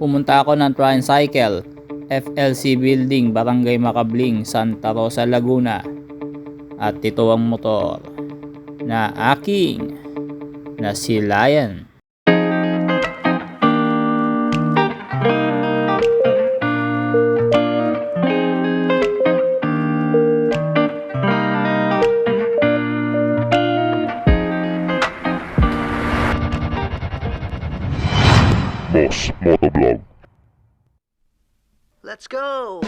Pumunta ako ng Tricycle, FLC Building, Barangay Macabling, Santa Rosa, Laguna. At ito ang motor na aking nasilayan. Moss Motovlog. Let's go!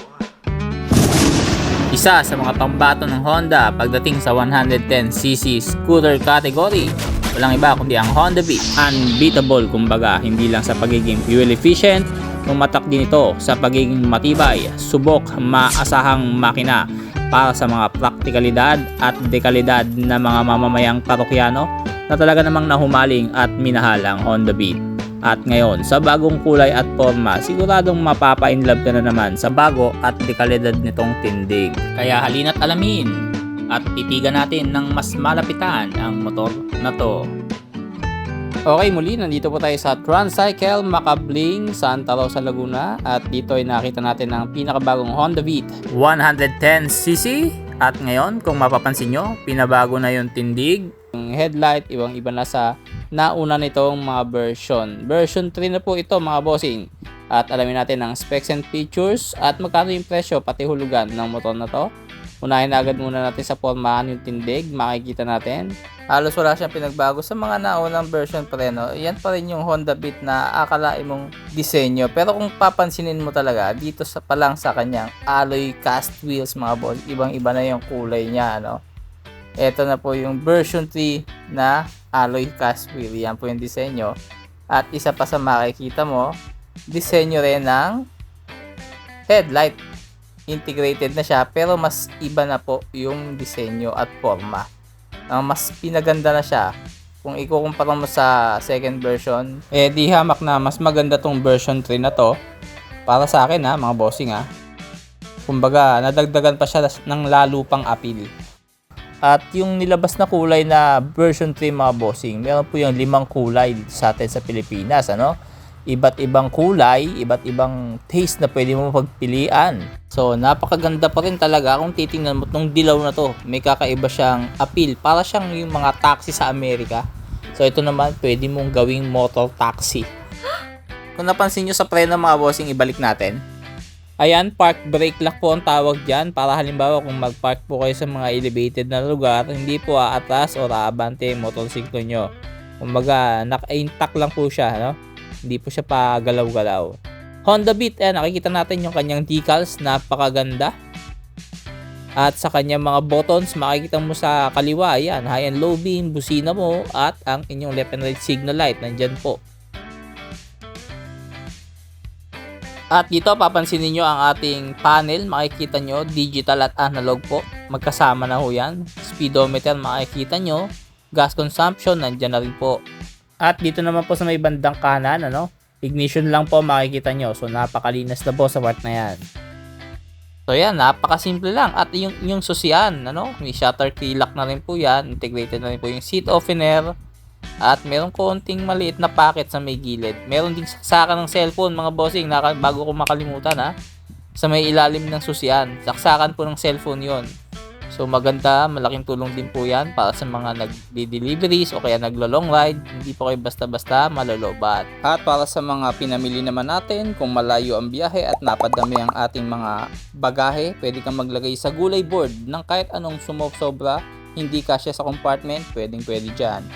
Isa sa mga pambato ng Honda pagdating sa 110cc scooter category. Walang iba kundi ang Honda Beat. Unbeatable kumbaga, hindi lang sa pagiging fuel efficient, tumatak din ito sa pagiging matibay, subok, maasahang makina para sa mga praktikalidad at dekalidad na mga mamamayang parokyano na talaga namang nahumaling at minahal ang Honda Beat. At ngayon, sa bagong kulay at forma, siguradong mapapa-inlove ka na naman sa bago at dekalidad nitong tindig. Kaya halina't alamin at titigan natin ng mas malapitan ang motor na to. Okay, muli nandito po tayo sa Transcycle Macabling, Santa Rosa, Laguna at dito ay nakita natin ang pinakabagong Honda Beat 110cc at ngayon kung mapapansin nyo, pinabago na yung tindig yung headlight, ibang iba na sa nauna nitong mga version. Version 3 na po ito mga bossing. At alamin natin ang specs and features at magkano yung presyo pati hulugan ng motor na to. Unahin na agad muna natin sa formahan yung tindig, makikita natin. Halos wala siyang pinagbago sa mga naunang version pa rin. No? Yan pa rin yung Honda Beat na akalain mong disenyo. Pero kung papansinin mo talaga, dito sa pa lang sa kanyang alloy cast wheels mga boss, ibang iba na yung kulay niya. Ano? Ito na po yung version 3 na alloy cast wheel. Yan po yung disenyo. At isa pa sa makikita mo, disenyo rin ng headlight. Integrated na siya pero mas iba na po yung disenyo at forma. Ang mas pinaganda na siya. Kung ikukumpara mo sa second version, eh di hamak na mas maganda tong version 3 na to. Para sa akin ha, mga bossing ha. Kumbaga, nadagdagan pa siya ng lalo pang appeal. At yung nilabas na kulay na version 3 mga bossing, meron po yung limang kulay dito sa atin sa Pilipinas, ano? Iba't ibang kulay, iba't ibang taste na pwede mo pagpilian. So, napakaganda pa rin talaga kung titingnan mo tong dilaw na to. May kakaiba siyang appeal. Para siyang yung mga taxi sa Amerika. So, ito naman, pwede mong gawing motor taxi. Kung napansin nyo sa preno mga bossing, ibalik natin. Ayan, park brake lock po ang tawag dyan para halimbawa kung mag-park po kayo sa mga elevated na lugar, hindi po aatras o aabante yung motorsiklo nyo. Kumbaga, naka-intact lang po siya, no? Hindi po siya pa galaw-galaw. Honda Beat, ayan, nakikita natin yung kanyang decals, napakaganda. At sa kanyang mga buttons, makikita mo sa kaliwa, ayan, high and low beam, busina mo, at ang inyong left and right signal light, nandyan po. At dito papansinin nyo ang ating panel, makikita nyo digital at analog po. Magkasama na ho yan. Speedometer makikita nyo. Gas consumption nandyan na rin po. At dito naman po sa may bandang kanan, ano, ignition lang po makikita nyo. So napakalinas na po sa part na yan. So yan, napakasimple lang. At yung, yung susian, ano, may shutter key lock na rin po yan. Integrated na rin po yung seat opener. At meron konting maliit na packet sa may gilid. Meron ding saksakan ng cellphone mga bossing naka, bago ko makalimutan ha. Sa may ilalim ng susian. Saksakan po ng cellphone yon. So maganda, malaking tulong din po yan para sa mga nagdi-deliveries o kaya naglo-long ride. Hindi po kayo basta-basta malolobat. At para sa mga pinamili naman natin, kung malayo ang biyahe at napadami ang ating mga bagahe, pwede kang maglagay sa gulay board ng kahit anong sumob-sobra, hindi kasya sa compartment, pwedeng pwede dyan.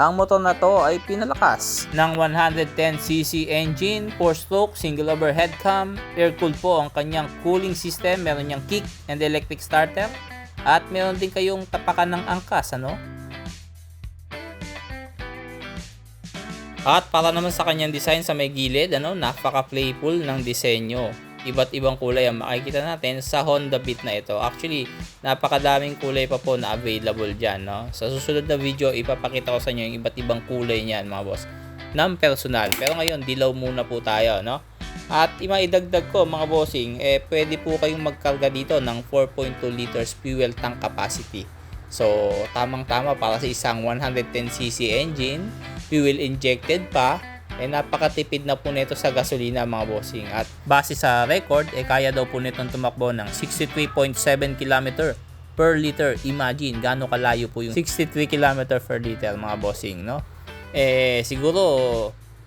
Ang motor na to ay pinalakas ng 110cc engine, 4-stroke, single overhead cam, air-cooled po ang kanyang cooling system, meron niyang kick and electric starter, at meron din kayong tapakan ng angkas, ano? At para naman sa kanyang design sa may gilid, ano, napaka-playful ng disenyo. Iba't ibang kulay ang makikita natin sa Honda Beat na ito. Actually, napakadaming kulay pa po na available dyan. No? Sa susunod na video, ipapakita ko sa inyo yung iba't ibang kulay niyan mga boss. Ng personal. Pero ngayon, dilaw muna po tayo. No? At imaidagdag ko mga bossing, eh, pwede po kayong magkarga dito ng 4.2 liters fuel tank capacity. So, tamang-tama para sa isang 110cc engine, fuel injected pa, eh napakatipid na po nito sa gasolina mga bossing. At base sa record, eh kaya daw po nitong tumakbo ng 63.7 km per liter. Imagine, gaano kalayo po yung 63 km per liter mga bossing, no? Eh, siguro,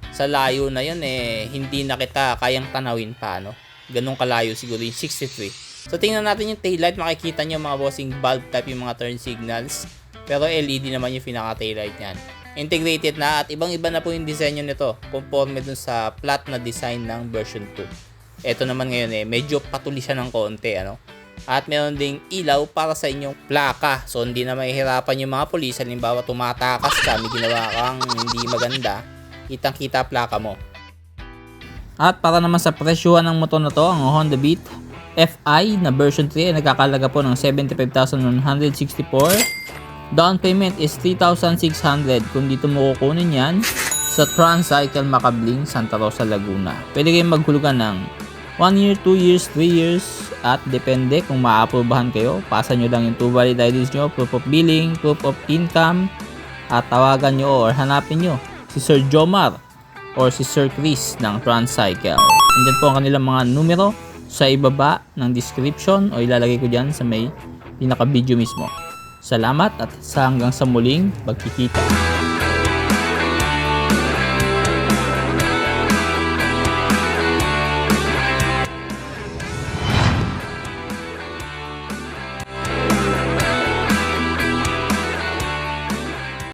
sa layo na yun, eh, hindi na kita kayang tanawin pa, no? Ganong kalayo siguro yung 63. So, tingnan natin yung taillight. Makikita nyo mga bossing bulb type yung mga turn signals. Pero LED naman yung pinaka taillight niyan. Integrated na at ibang-iba na po yung disenyo nito. Conforme dun sa flat na design ng version 2. Ito naman ngayon eh, medyo patuli siya ng konti, ano? At meron ding ilaw para sa inyong plaka. So, hindi na mahihirapan yung mga polis. Halimbawa, tumatakas ka, may ginawa kang hindi maganda. Kitang-kita plaka mo. At para naman sa presyuhan ng motor na to, ang Honda Beat FI na version 3 ay nagkakalaga po ng 75,164. Down payment is 3,600 kung dito mo kukunin yan sa Transcycle Macabling, Santa Rosa, Laguna. Pwede kayong maghulugan ng 1 year, 2 years, 3 years at depende kung maaprubahan kayo. Pasa nyo lang yung 2 valid IDs nyo, proof of billing, proof of income at tawagan nyo or hanapin nyo si Sir Jomar or si Sir Chris ng Transcycle. Andyan po ang kanilang mga numero sa ibaba ng description o ilalagay ko dyan sa may pinaka-video mismo. Salamat at sa hanggang sa muling pagkikita.